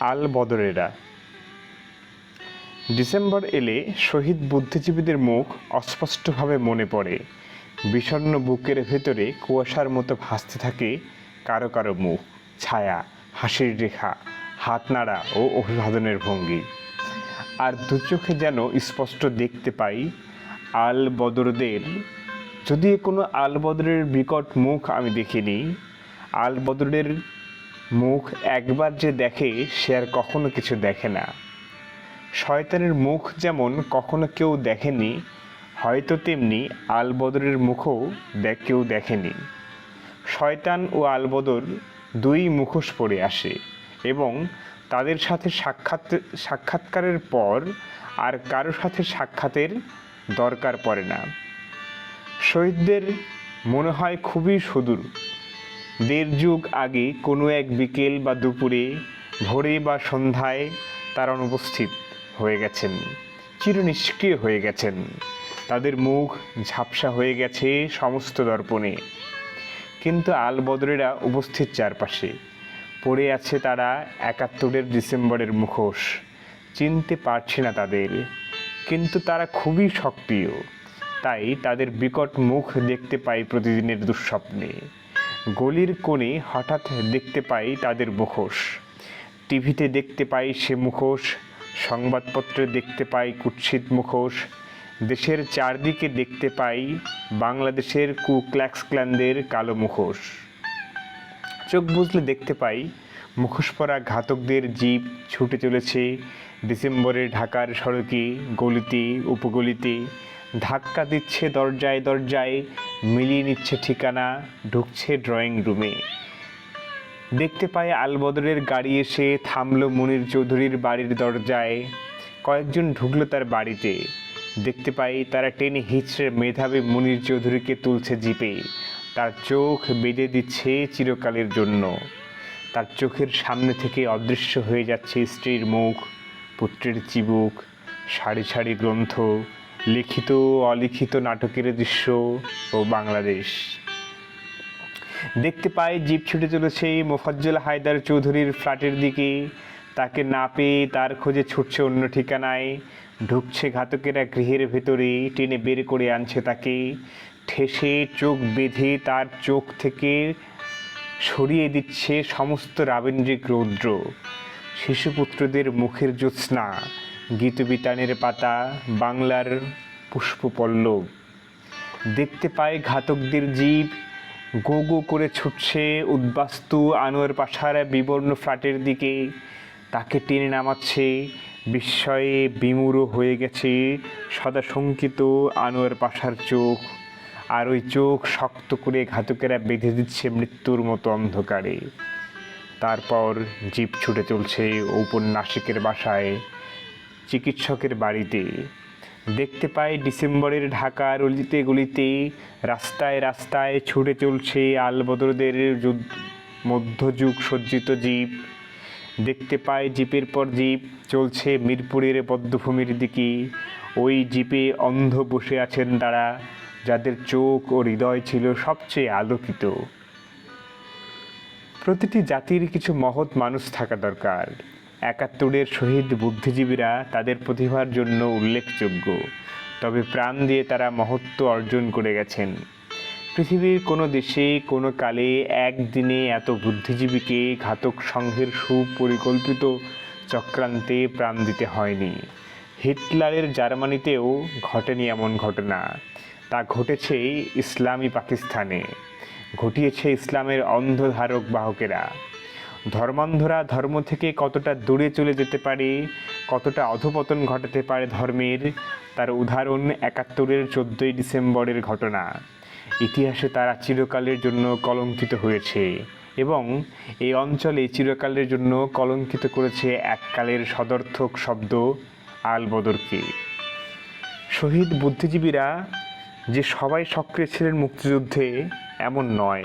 আল বদরেরা December এলে শহীদ বুদ্ধিজীবীদের মুখ অস্পষ্টভাবে মনে পড়ে। বিষণ্ণ বুকের ভেতরে কুয়াশার মতো ভাসতে থাকে কারও কারও মুখ, ছায়া, হাসির রেখা, হাত নাড়া ও অভিবাদনের ভঙ্গি। আর দু চোখে যেন স্পষ্ট দেখতে পাই আল বদরদের যদি কোনো আল বদরের বিকট মুখ আমি দেখিনি আল বদরের মুখ একবার যে দেখে, সে আর কখনো কিছু দেখে না। শয়তানের মুখ যেমন কখনো কেউ দেখেনি, হয়তো তেমনি আলবদরের মুখও কেউ দেখেনি। শয়তান ও আলবদর দুই মুখোশ পড়ে আসে এবং তাদের সাথে সাক্ষাৎ সাক্ষাৎকারের পর আর কারও সাথে সাক্ষাতের দরকার পড়ে না। শহীদদের মনে হয় খুবই সুদূর। দেড় যুগ আগে কোনো এক বিকেল বা দুপুরে, ভোরে বা সন্ধ্যায় তারা অনুপস্থিত হয়ে গেছেন, চিরনিষ্ক্রিয় হয়ে গেছেন। তাদের মুখ ঝাপসা হয়ে গেছে সমস্ত দর্পণে। কিন্তু আলবদরেরা উপস্থিত চারপাশে। পড়ে আছে তারা একাত্তরের ডিসেম্বরের মুখোশ। চিনতে পারছে না তাদের। কিন্তু তারা খুবই সক্রিয়। তাই তাদের বিকট মুখ দেখতে পাই প্রতিদিনের দুঃস্বপ্নে। গলির কোণে হঠাৎ দেখতে পাই তাদের মুখোশ। টিভিতে দেখতে পাই সে মুখোশ, সংবাদপত্রে দেখতে পাই কুৎসিত মুখোশ। দেশের চারদিকে দেখতে পাই বাংলাদেশের কুক্ল্যাক্স ক্ল্যানদের কালো মুখোশ। চোখ বুঝলে দেখতে পাই মুখোশ পরা ঘাতকদের জীব ছুটে চলেছে। ডিসেম্বরে ঢাকার সড়কে, গলিতে, উপগলিতে ধাক্কা দিচ্ছে দরজায় দরজায়, মিলিয়ে নিচ্ছে ঠিকানা, ঢুকছে ড্রয়িং রুমে দেখতে পাই আলবদরের গাড়ি এসে থামলো মনির চৌধুরীর বাড়ির দরজায়। কয়েকজন ঢুকলো তার বাড়িতে। দেখতে পাই তারা টেনে হিচড়ে মেধাবী মনির চৌধুরীকে তুলছে জিপে। তার চোখ বেঁধে দিচ্ছে চিরকালের জন্য। তার চোখের সামনে থেকে অদৃশ্য হয়ে যাচ্ছে স্ত্রীর মুখ, পুত্রের চিবুক, সারি সারি গ্রন্থ লিখিত অলিখিত নাটকের দৃশ্য ও বাংলাদেশ। দেখতে পাই জিপ ছুটে চলেছে মোফাজ্জল হায়দার চৌধুরীর ফ্ল্যাটের দিকে। তাকে না পেয়ে তার খোঁজে ছুটছে অন্য ঠিকানায়। ঢুকছে ঘাতকেরা গৃহের ভেতরে, টেনে বের করে আনছে তাকে। ঠেসে চোখ বেঁধে তার চোখ থেকে সরিয়ে দিচ্ছে সমস্ত রাবেন্দ্রিক রৌদ্র। শিশুপুত্রদের মুখের জ্যোৎস্না। গীতবিতানের পাতা, বাংলার পুষ্পপল্লব। দেখতে পায় ঘাতকদের জীব, গো গো করে ছুটছে উদ্বাস্তু আনোয়ার পাশার বিবর্ণ ফ্ল্যাটের দিকে। তাকে টেনে নামাচ্ছে, বিস্ময়ে বিমূঢ় হয়ে গেছে সদা শঙ্কিত আনোয়ার পাশার চোখ। আর ওই চোখ শক্ত করে ঘাতকেরা বেঁধে দিচ্ছে মৃত্যুর মতো অন্ধকারে। তারপর জীব ছুটে চলছে ঔপন্যাসিকের বাসায়। চিকিৎসকের বাড়িতে। দেখতে পাই ডিসেম্বরের ঢাকার অলিতে গলিতে রাস্তায় রাস্তায় ছুটে চলছে আলবদরদের মধ্যযুগ সজ্জিত জীব দেখতে পাই জিপের পর জিপ চলছে মিরপুরের পদ্মভূমির দিকে। ওই জিপে অন্ধ বসে আছেন তারা, যাদের চোখ ও হৃদয় ছিল সবচেয়ে আলোকিত। প্রতিটি জাতির কিছু মহৎ মানুষ থাকা দরকার। একাত্তরের শহীদ বুদ্ধিজীবীরা তাদের প্রতিভার জন্য উল্লেখযোগ্য। তবে প্রাণ দিয়ে তারা মহত্ব অর্জন করে গেছেন। পৃথিবীর কোনো দেশে, কোনো কালে একদিনে এত বুদ্ধিজীবীকে ঘাতক সংঘের সুপরিকল্পিত চক্রান্তে প্রাণ দিতে হয়নি। হিটলারের জার্মানিতেও ঘটেনি এমন ঘটনা। তা ঘটেছে ইসলামী পাকিস্তানে। ঘটিয়েছে ইসলামের অন্ধধারক বাহকেরা। ধর্মান্ধরা ধর্ম থেকে কতটা দূরে চলে যেতে পারে, কতটা অধপতন ঘটাতে পারে ধর্মের, তার উদাহরণ একাত্তরের চোদ্দোই ডিসেম্বরের ঘটনা। ইতিহাসে তারা চিরকালের জন্য কলঙ্কিত হয়েছে এবং এই অঞ্চলে চিরকালের জন্য কলঙ্কিত করেছে এককালের সদর্থক শব্দ আলবদরকে। শহীদ বুদ্ধিজীবীরা যে সবাই সক্রিয় ছিলেন মুক্তিযুদ্ধে, এমন নয়।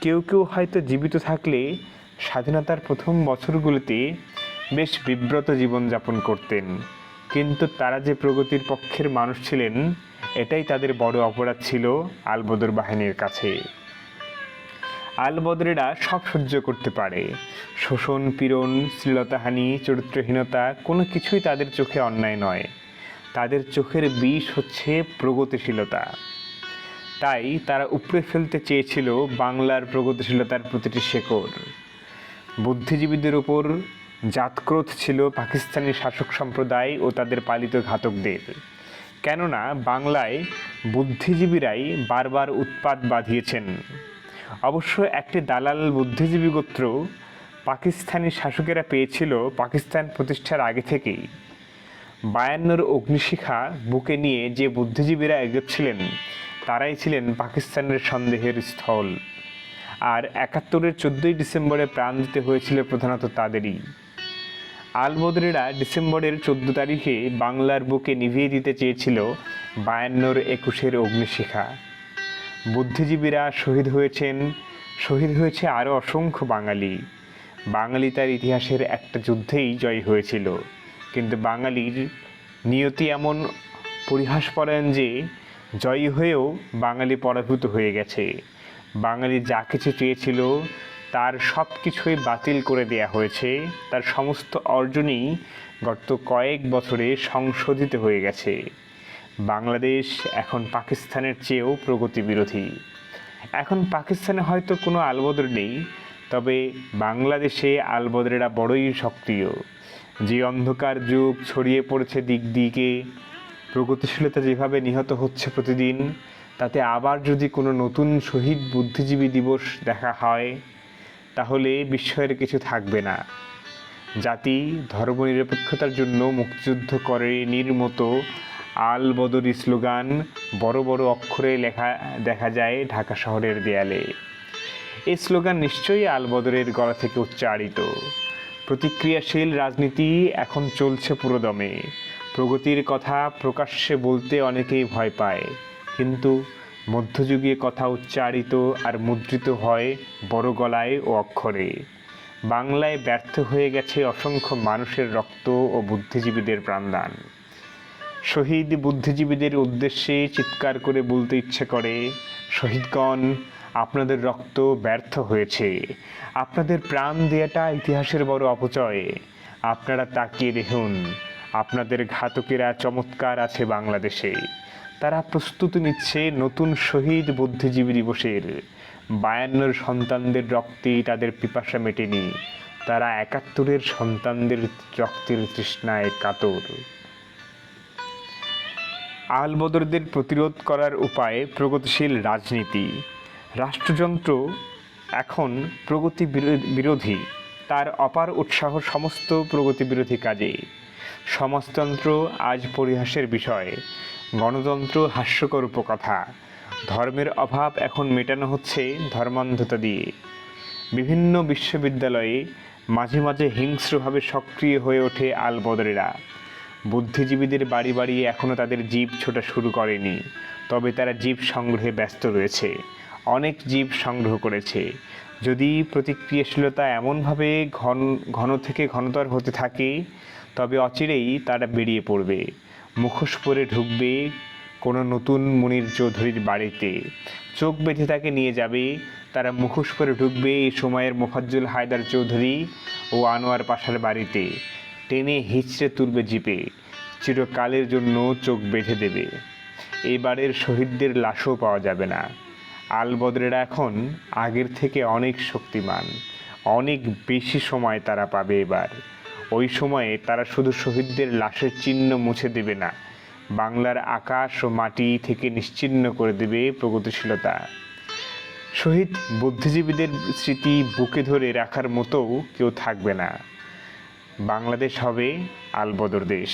কেউ কেউ হয়তো জীবিত থাকলে স্বাধীনতার প্রথম বছরগুলিতে বেশ বিব্রত জীবনযাপন করতেন। কিন্তু তারা যে প্রগতির পক্ষের মানুষ ছিলেন, এটাই তাদের বড় অপরাধ ছিল আলবদর বাহিনীর কাছে। আলবদরেরা সব সহ্য করতে পারে। শোষণ, পীড়ন, শ্লীলতাহানি, চরিত্রহীনতা কোনো কিছুই তাদের চোখে অন্যায় নয়। তাদের চোখের বিষ হচ্ছে প্রগতিশীলতা। তাই তারা উপড়ে ফেলতে চেয়েছিল বাংলার প্রগতিশীলতার প্রতিটি শেকড়। বুদ্ধিজীবীদের ওপর জাতক্রোধ ছিল পাকিস্তানি শাসক সম্প্রদায় ও তাদের পালিত ঘাতকদের। কেননা বাংলায় বুদ্ধিজীবীরাই বারবার উৎপাত বাঁধিয়েছেন। অবশ্য একটি দালাল বুদ্ধিজীবী গোত্র পাকিস্তানি শাসকেরা পেয়েছিল পাকিস্তান প্রতিষ্ঠার আগে থেকেই। বায়ান্নর অগ্নিশিখা বুকে নিয়ে যে বুদ্ধিজীবীরা এগোচ্ছিলেন, তারাই ছিলেন পাকিস্তানের সন্দেহের স্থল। আর একাত্তরের চোদ্দোই ডিসেম্বরে প্রাণ দিতে হয়েছিল প্রধানত তাদেরই। আলবদরেরা ডিসেম্বরের চোদ্দ তারিখে বাংলার বুকে নিভিয়ে দিতে চেয়েছিল বায়ান্নর একুশের অগ্নিশিখা। বুদ্ধিজীবীরা শহীদ হয়েছেন, শহীদ হয়েছে আরও অসংখ্য বাঙালি। বাঙালি তার ইতিহাসের একটা যুদ্ধেই জয় হয়েছিল। কিন্তু বাঙালির নিয়তি এমন পরিহাস পরিহাসপরায়ণ যে, জয়ী হয়েও বাঙালি পরাভূত হয়ে গেছে। বাঙালি যা কিছু চেয়েছিল, তার সব কিছুই বাতিল করে দেয়া হয়েছে। তার সমস্ত অর্জনই গত কয়েক বছরে সংশোধিত হয়ে গেছে। বাংলাদেশ এখন পাকিস্তানের চেয়েও প্রগতি বিরোধী। এখন পাকিস্তানে হয়তো কোনো আলবদর নেই, তবে বাংলাদেশে আলবদরেরা বড়ই সক্রিয়। যে অন্ধকার যুগ ছড়িয়ে পড়েছে দিক দিকে, প্রগতিশীলতা যেভাবে নিহত হচ্ছে প্রতিদিন তাতে আবার যদি কোনো নতুন শহীদ বুদ্ধিজীবী দিবস দেখা হয়, তাহলে বিস্ময়ের কিছু থাকবে না। জাতি ধর্মনিরপেক্ষতার জন্য মুক্তিযুদ্ধ করে মতো আল বদরি স্লোগান বড় বড় অক্ষরে লেখা, দেখা যায় ঢাকা শহরের দেয়ালে। এই স্লোগান নিশ্চয়ই আল বদরের গলা থেকে উচ্চারিত। প্রতিক্রিয়াশীল রাজনীতি এখন চলছে পুরোদমে। প্রগতির কথা প্রকাশ্যে বলতে অনেকেই ভয় পায়। কিন্তু মধ্যযুগে কথা উচ্চারিত আর মুদ্রিত হয় বড় গলায় ও অক্ষরে। বাংলায় ব্যর্থ হয়ে গেছে অসংখ্য মানুষের রক্ত ও বুদ্ধিজীবীদের প্রাণদান। শহীদ বুদ্ধিজীবীদের উদ্দেশ্যে চিৎকার করে বলতে ইচ্ছে করে, শহীদগণ, আপনাদের রক্ত ব্যর্থ হয়েছে। আপনাদের প্রাণ দেয়াটা ইতিহাসের বড় অপচয়। আপনারা তাকিয়ে দেখুন, আপনাদের ঘাতকেরা চমৎকার আছে বাংলাদেশে। তারা প্রস্তুতি নিচ্ছে নতুন শহীদ বুদ্ধিজীবী দিবসের। বায়ান্নর সন্তানদের রক্তে তাদের পিপাসা মেটেনি। তারা একাত্তরের সন্তানদের রক্তের তৃষ্ণায় কাতর। আলবদরদের প্রতিরোধ করার উপায় প্রগতিশীল রাজনীতি। রাষ্ট্রযন্ত্র এখন প্রগতি বিরোধী। তার অপার উৎসাহ সমস্ত প্রগতি বিরোধী কাজে। সমাজতন্ত্র আজ পরিহাসের বিষয়। গণতন্ত্র হাস্যকর উপকথা। ধর্মের অভাব এখন মেটানো হচ্ছে ধর্মান্ধতা দিয়ে। বিভিন্ন বিশ্ববিদ্যালয়ে মাঝে মাঝে হিংস্রভাবে সক্রিয় হয়ে ওঠে আলবদরেরা। বুদ্ধিজীবীদের বাড়ি বাড়ি এখনও তাদের জীব ছোটা শুরু করেনি, তবে তারা জীব সংগ্রহে ব্যস্ত রয়েছে। অনেক জীব সংগ্রহ করেছে। যদি প্রতিক্রিয়াশীলতা এমনভাবে ঘন ঘন থেকে ঘনতর হতে থাকে, তবে অচিরেই তারা বেরিয়ে পড়বে। মুখোশ পরে ঢুকবে কোনো নতুন মুনির চৌধুরীর বাড়িতে। চোখ বেঁধে তাকে নিয়ে যাবে। তারা মুখোশ পরে ঢুকবে এই সময়ের মোফাজ্জুল হায়দার চৌধুরী ও আনোয়ার পাশার বাড়িতে। টেনে হিচড়ে তুলবে জিপে। চিরকালের জন্য চোখ বেঁধে দেবে। এবারের শহীদদের লাশও পাওয়া যাবে না। আলবদরেরা এখন আগের থেকে অনেক শক্তিমান। অনেক বেশি সময় তারা পাবে এবার। ওই সময়ে তারা শুধু শহীদদের লাশের চিহ্ন মুছে দেবে না, বাংলার আকাশ ও মাটি থেকে নিশ্চিন্ন করে দেবে প্রগতিশীলতা। শহীদ বুদ্ধিজীবীদের স্মৃতি বুকে ধরে রাখার মতো কেউ থাকবে না। বাংলাদেশ হবে আলবদর দেশ।